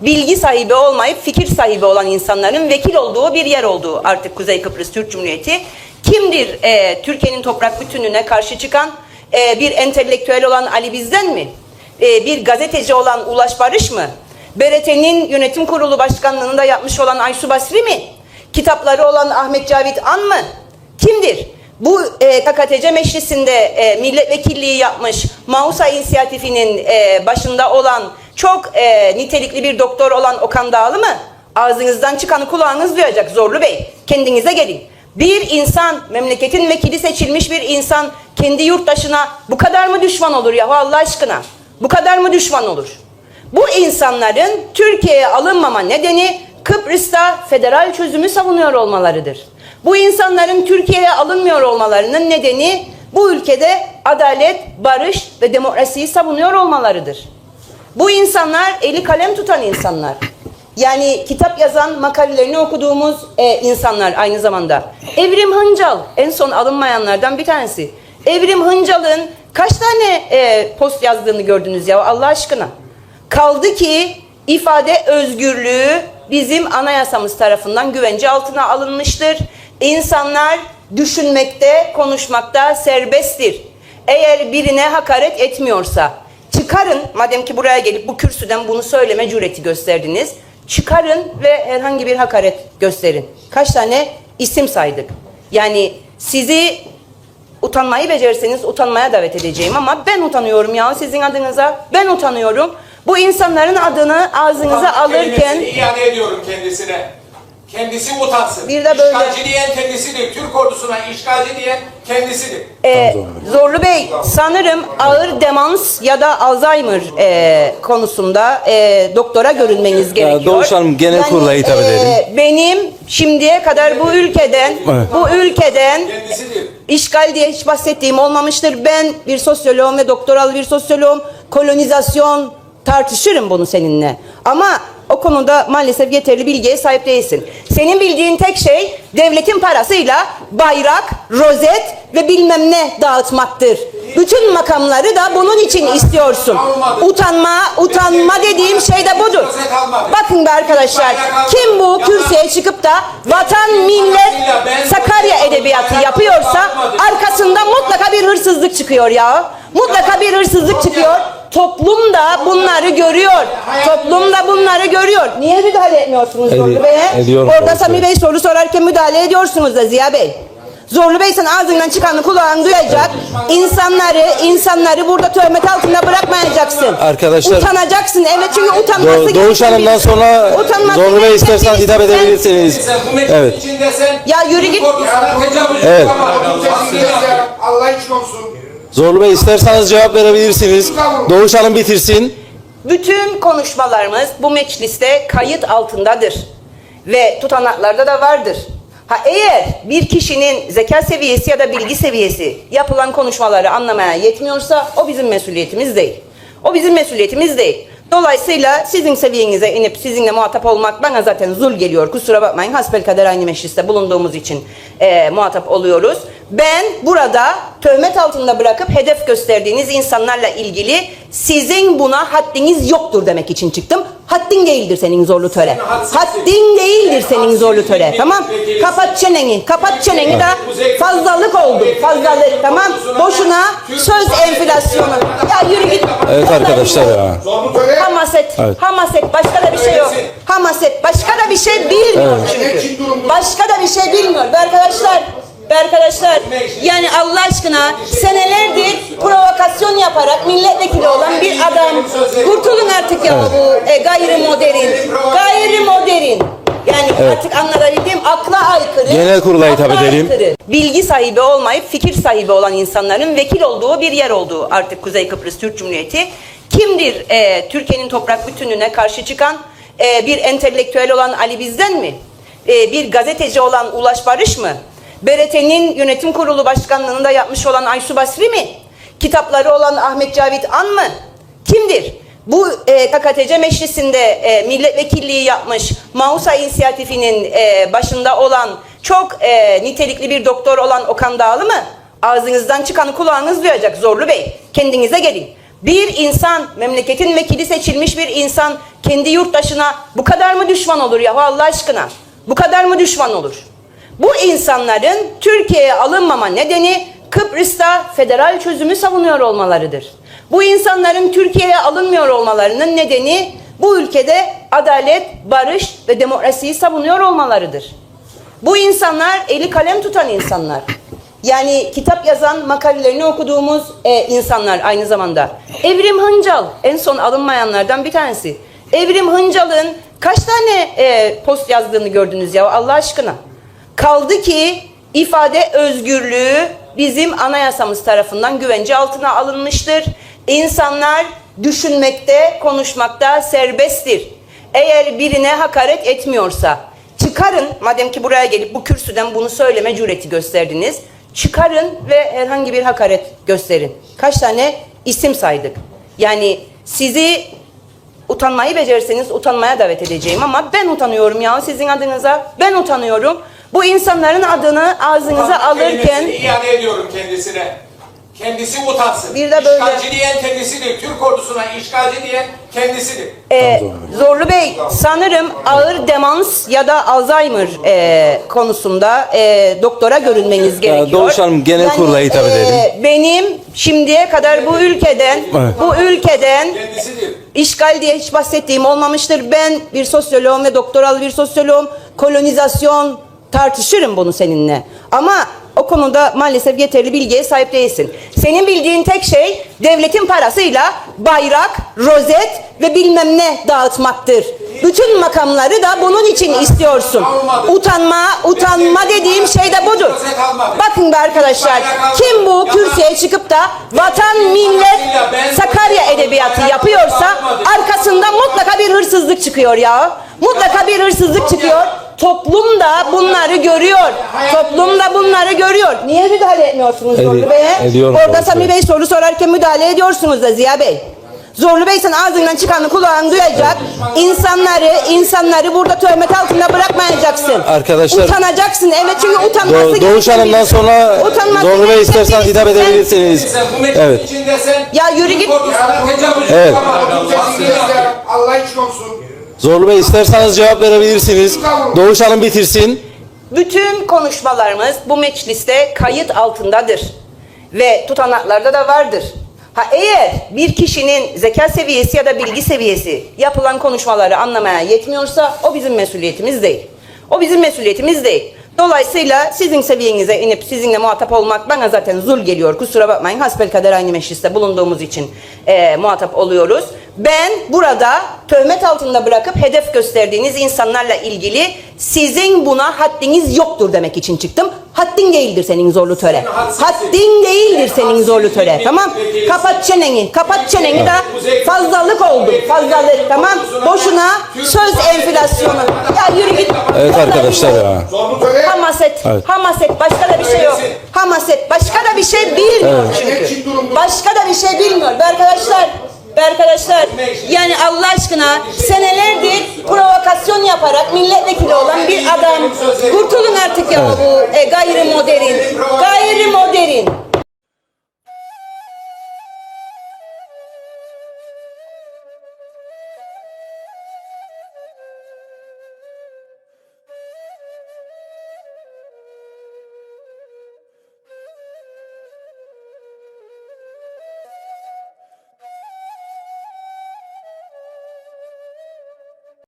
bilgi sahibi olmayıp fikir sahibi olan insanların vekil olduğu bir yer olduğu artık Kuzey Kıbrıs Türk Cumhuriyeti. Kimdir e, Türkiye'nin toprak bütünlüğüne karşı çıkan e, bir entelektüel olan Ali Bizden mi? E, bir gazeteci olan Ulaş Barış mı? BRT'nin yönetim kurulu başkanlığında yapmış olan Aysu Basri mi? Kitapları olan Ahmet Cavit An mı? Kimdir? Bu e, KKTC Meclisi'nde e, milletvekilliği yapmış Mausa İnisiyatifi'nin e, başında olan çok e, nitelikli bir doktor olan Okan Dağlı mı? Ağzınızdan çıkanı kulağınız duyacak Zorlu Bey. Kendinize gelin. Bir insan, memleketin vekili seçilmiş bir insan kendi yurttaşına bu kadar mı düşman olur ya Allah aşkına? Bu kadar mı düşman olur? Bu insanların Türkiye'ye alınmama nedeni Kıbrıs'ta federal çözümü savunuyor olmalarıdır. Bu insanların Türkiye'ye alınmıyor olmalarının nedeni bu ülkede adalet, barış ve demokrasiyi savunuyor olmalarıdır. Bu insanlar eli kalem tutan insanlar. Yani kitap yazan, makalelerini okuduğumuz e, insanlar aynı zamanda. Evrim Hıncal en son alınmayanlardan bir tanesi. Evrim Hıncal'ın kaç tane e, post yazdığını gördünüz ya Allah aşkına. Kaldı ki ifade özgürlüğü bizim anayasamız tarafından güvence altına alınmıştır. İnsanlar düşünmekte, konuşmakta serbesttir. Eğer birine hakaret etmiyorsa çıkarın madem ki buraya gelip bu kürsüden bunu söyleme cüreti gösterdiniz. Çıkarın ve herhangi bir hakaret gösterin. Kaç tane isim saydık. Yani sizi utanmayı becerirseniz utanmaya davet edeceğim ama ben utanıyorum ya sizin adınıza. Ben utanıyorum. Bu insanların adını ağzınıza Utanmak alırken iade ediyorum kendisine. Kendisi utansın. Bir de böyle- İşgalci diyen kendisidir. Türk ordusuna işgalci diyen kendisidir. e, Zorlu Bey sanırım ağır demans ya da Alzheimer e, konusunda e, doktora görünmeniz gerekiyor. Doğuş Hanım, genel kurula hitap edelim. Benim şimdiye kadar bu ülkeden Evet. bu ülkeden Kendisidir. İşgal diye hiç bahsettiğim olmamıştır. Ben bir sosyoloğum ve doktoral bir sosyoloğum. Kolonizasyon tartışırım bunu seninle. Ama o konuda maalesef yeterli bilgiye sahip değilsin. Senin bildiğin tek şey devletin parasıyla bayrak, rozet ve bilmem ne dağıtmaktır. Bütün makamları da bunun için istiyorsun. Utanma, utanma dediğim şey de budur. Bakın be arkadaşlar, kim bu kürsüye çıkıp da vatan, millet, Sakarya edebiyatı yapıyorsa arkasında mutlaka bir hırsızlık çıkıyor ya. Mutlaka bir hırsızlık çıkıyor. Toplum da bunları görüyor. Toplum da bunları görüyor. Niye müdahale etmiyorsunuz Zorlu Edi- Orada. Sami Bey soru sorarken müdahale ediyorsunuz da Ziya Bey. Zorlu Bey sen ağzından çıkanı kulağın duyacak. İnsanları, insanları burada töhmet altında bırakmayacaksın. Arkadaşlar- Utanacaksın. Evet çünkü utanması Do- Doğuş gereken Hanım'dan sonra Utanması Zorlu Bey birisi hitap edebilirsiniz. Evet. Ya yürü git. Evet. yapamadın. Allah için olsun. Zorlu Bey isterseniz cevap verebilirsiniz. Doğuş Hanım bitirsin. Bütün konuşmalarımız bu mecliste kayıt altındadır. Ve tutanaklarda da vardır. Ha eğer bir kişinin zeka seviyesi ya da bilgi seviyesi yapılan konuşmaları anlamaya yetmiyorsa o bizim mesuliyetimiz değil. O bizim mesuliyetimiz değil. Dolayısıyla sizin seviyenize inip sizinle muhatap olmak bana zaten zul geliyor. Kusura bakmayın. Hasbelkader aynı mecliste bulunduğumuz için eee, muhatap oluyoruz. Ben burada töhmet altında bırakıp hedef gösterdiğiniz insanlarla ilgili sizin buna haddiniz yoktur demek için çıktım. Haddin değildir senin zorlu töre. Haddin değildir Sen senin zorlu töre. Tamam? Kapat çeneni. Kapat çeneni da fazlalık oldu. Fazlalık. Tamam? Boşuna söz enflasyonu. Ya yürü git. Evet arkadaşlar ya. Hamaset. Evet. Hamaset. Başka da bir şey yok. Hamaset. Başka da bir şey bilmiyor çünkü. Başka da bir şey bilmiyor. Be arkadaşlar. Be arkadaşlar. Yani Allah aşkına senelerdir provokasyon yaparak milletvekili olan bir adam. Kurtulun artık ya bu e, gayrimodern. Gayrimodern. Yani artık anlatabildiğim akla aykırı. Genel kurula hitap edelim. aykırı. Bilgi sahibi olmayıp fikir sahibi olan insanların vekil olduğu bir yer olduğu artık Kuzey Kıbrıs Türk Cumhuriyeti. Kimdir e, Türkiye'nin toprak bütünlüğüne karşı çıkan e, bir entelektüel olan Ali Bizden mi? E, bir gazeteci olan Ulaş Barış mı? BRT'nin yönetim kurulu başkanlığında yapmış olan Aysu Basri mi? Kitapları olan Ahmet Cavit An mı? Kimdir? Bu e, KKTC Meclisi'nde e, milletvekilliği yapmış Mausa İnisiyatifi'nin e, başında olan çok e, nitelikli bir doktor olan Okan Dağlı mı? Ağzınızdan çıkanı kulağınız duyacak Zorlu Bey. Kendinize gelin. Bir insan, memleketin vekili seçilmiş bir insan kendi yurttaşına bu kadar mı düşman olur ya Allah aşkına? Bu kadar mı düşman olur? Bu insanların Türkiye'ye alınmama nedeni Kıbrıs'ta federal çözümü savunuyor olmalarıdır. Bu insanların Türkiye'ye alınmıyor olmalarının nedeni bu ülkede adalet, barış ve demokrasiyi savunuyor olmalarıdır. Bu insanlar eli kalem tutan insanlar. Yani kitap yazan, makalelerini okuduğumuz e, insanlar aynı zamanda. Evrim Hıncal en son alınmayanlardan bir tanesi. Evrim Hıncal'ın kaç tane e, post yazdığını gördünüz ya Allah aşkına. Kaldı ki ifade özgürlüğü bizim anayasamız tarafından güvence altına alınmıştır. İnsanlar düşünmekte, konuşmakta serbesttir. Eğer birine hakaret etmiyorsa, çıkarın madem ki buraya gelip bu kürsüden bunu söyleme cüreti gösterdiniz. Çıkarın ve herhangi bir hakaret gösterin. Kaç tane isim saydık. Yani sizi utanmayı becerirseniz utanmaya davet edeceğim ama ben utanıyorum ya sizin adınıza. Ben utanıyorum. Bu insanların adını ağzınıza Utanma alırken iade ediyorum kendisine. Kendisi utansın. Bir de böyle- İşgalci diyen kendisidir. Türk ordusuna işgalci diyen kendisidir. Ee, Zorlu Bey sanırım ağır demans ya da Alzheimer e, konusunda e, doktora görünmeniz gerekiyor. Doğuş Hanım, genel kurula hitap edelim. Benim şimdiye kadar bu ülkeden Evet. bu ülkeden Kendisidir. işgal diye hiç bahsettiğim olmamıştır. Ben bir sosyoloğum ve doktoral bir sosyoloğum. Kolonizasyon tartışırım bunu seninle. Ama o konuda maalesef yeterli bilgiye sahip değilsin. Senin bildiğin tek şey devletin parasıyla bayrak, rozet ve bilmem ne dağıtmaktır. Bütün makamları da bunun için istiyorsun. Utanma, utanma dediğim şey de budur. Bakın be arkadaşlar, kim bu kürsüye çıkıp da vatan, millet, Sakarya edebiyatı yapıyorsa arkasında mutlaka bir hırsızlık çıkıyor ya. Mutlaka bir hırsızlık çıkıyor. Toplum da bunları görüyor. Toplum da bunları görüyor. Niye müdahale etmiyorsunuz Edi- Zorlu Bey'e? ediyorum Orada Sami Bey. Soru sorarken müdahale ediyorsunuz da Ziya Bey. Zorlu Bey sen ağzından çıkanı kulağın duyacak. İnsanları, insanları burada töhmet altında bırakmayacaksın. Arkadaşlar- Utanacaksın. Evet çünkü utanması Do- Doğuş Hanım'dan sonra Utanması Zorlu Bey istersen hitap edebilirsiniz. Sen bu meclisin Evet. Ya yürü git. Evet. Allah için olsun. Zorlu Bey isterseniz cevap verebilirsiniz. Doğuş Hanım bitirsin. Bütün konuşmalarımız bu mecliste kayıt altındadır. Ve tutanaklarda da vardır. Ha eğer bir kişinin zeka seviyesi ya da bilgi seviyesi yapılan konuşmaları anlamaya yetmiyorsa o bizim mesuliyetimiz değil. O bizim mesuliyetimiz değil. Dolayısıyla sizin seviyenize inip sizinle muhatap olmak bana zaten zul geliyor. Kusura bakmayın. Hasbelkader aynı mecliste bulunduğumuz için eee, muhatap oluyoruz. Ben burada töhmet altında bırakıp hedef gösterdiğiniz insanlarla ilgili sizin buna haddiniz yoktur demek için çıktım. Haddin değildir senin zorlu töre. Haddin değildir senin zorlu töre. Tamam? Kapat çeneni. Kapat çeneni de fazlalık oldu. Fazlalık. Tamam? Boşuna söz enflasyonu. Ya yürü git. Evet arkadaşlar ya. Hamaset. Evet. Hamaset. Başka da bir şey yok. Hamaset. Başka da bir şey bilmiyor Evet. çünkü. Başka da bir şey bilmiyor. Be arkadaşlar. Be arkadaşlar. Yani Allah aşkına senelerdir provokasyon yaparak milletvekili olan bir adam. Kurtulun artık ya bu e, gayri modern. Gayri modern.